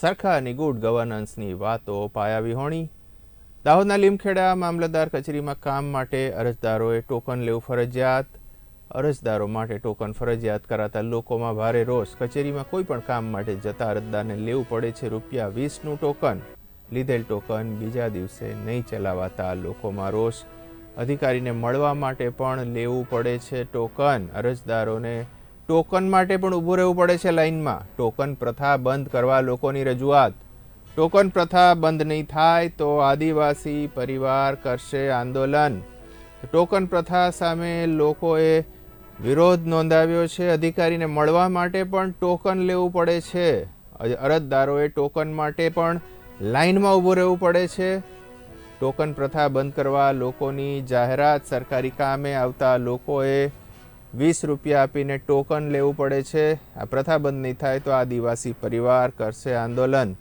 સરકારની ગુડ ગવર્નન્સની વાતો પાયા વિહોણી દાહોદના લીમખેડા મામલતદાર કચેરીમાં કામ માટે અરજદારોએ ટોકન લેવું ફરજિયાત. અરજદારો માટે ટોકન ફરજિયાત કરાતા લોકોમાં ભારે રોષ. કચેરીમાં કોઈ પણ કામ માટે જતા અરજદારને લેવું પડે છે રૂપિયા વીસનું ટોકન. લીધેલ ટોકન બીજા દિવસે નહીં ચલાવાતા લોકોમાં રોષ. અધિકારીને મળવા માટે પણ લેવું પડે છે ટોકન. અરજદારોને ટોકન માટે પણ ઊભું રહેવું પડે છે લાઇનમાં. ટોકન પ્રથા બંધ કરવા લોકોની રજૂઆત. ટોકન પ્રથા બંધ નહીં થાય તો આદિવાસી પરિવાર કરશે આંદોલન. ટોકન પ્રથા સામે લોકોએ વિરોધ નોંધાવ્યો છે. અધિકારીને મળવા માટે પણ ટોકન લેવું પડે છે. અરજદારોએ ટોકન માટે પણ લાઇનમાં ઊભું રહેવું પડે છે. ટોકન પ્રથા બંધ કરવા લોકોની જાહેરાત સરકારી કામે આવતા લોકોએ વીસ રૂપિયા આપીને ટોકન લેવું પડે છે. આ પ્રથા બંધ નહીં થાય તો આદિવાસી પરિવાર કરશે આંદોલન.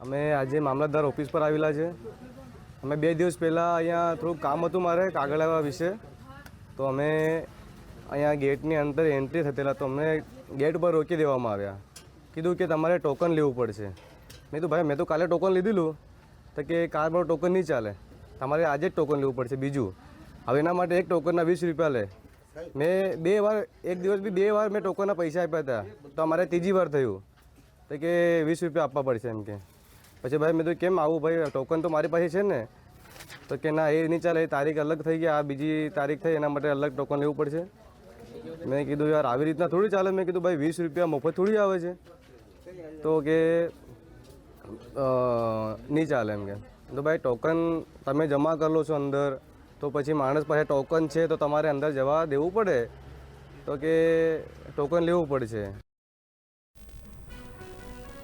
અમે આજે મામલતદાર ઓફિસ પર આવેલા છે. અમે બે દિવસ પહેલાં અહીંયા થોડુંક કામ હતું મારે કાગળ આવવા વિશે. તો અમે અહીંયા ગેટની અંદર એન્ટ્રી થતેલા તો અમને ગેટ પર રોકી દેવામાં આવ્યા. કીધું કે તમારે ટોકન લેવું પડશે. મેં કીધું, ભાઈ, મેં તો કાલે ટોકન લીધેલું. તો કે કાર પર ટોકન નહીં ચાલે. તમારે આજે જ ટોકન લેવું પડશે બીજું. હવે એના માટે એક ટોકનના વીસ રૂપિયા લે. મેં બે વાર, એક દિવસ બી બે વાર મેં ટોકનના પૈસા આપ્યા હતા. તો અમારે ત્રીજી વાર થયું. તો કે વીસ રૂપિયા આપવા પડશે એમ કે. પછી ભાઈ મેં તો કેમ આવું ભાઈ? ટોકન તો મારી પાસે છે ને. તો કે, ના, એ નહીં ચાલે, એ તારીખ અલગ થઈ ગઈ આ બીજી તારીખ થઈ, એના માટે અલગ ટોકન લેવું પડશે. મેં કીધું, યાર, આવી રીતના થોડી ચાલે. મેં કીધું, ભાઈ, વીસ રૂપિયા મફત થોડી આવે છે. તો કે નહીં ચાલે એમ કે. તો ભાઈ, ટોકન તમે જમા કરી છો અંદર. તો પછી માણસ પાસે ટોકન છે તો તમારે અંદર જવા દેવું પડે? તો કે ટોકન લેવું પડશે?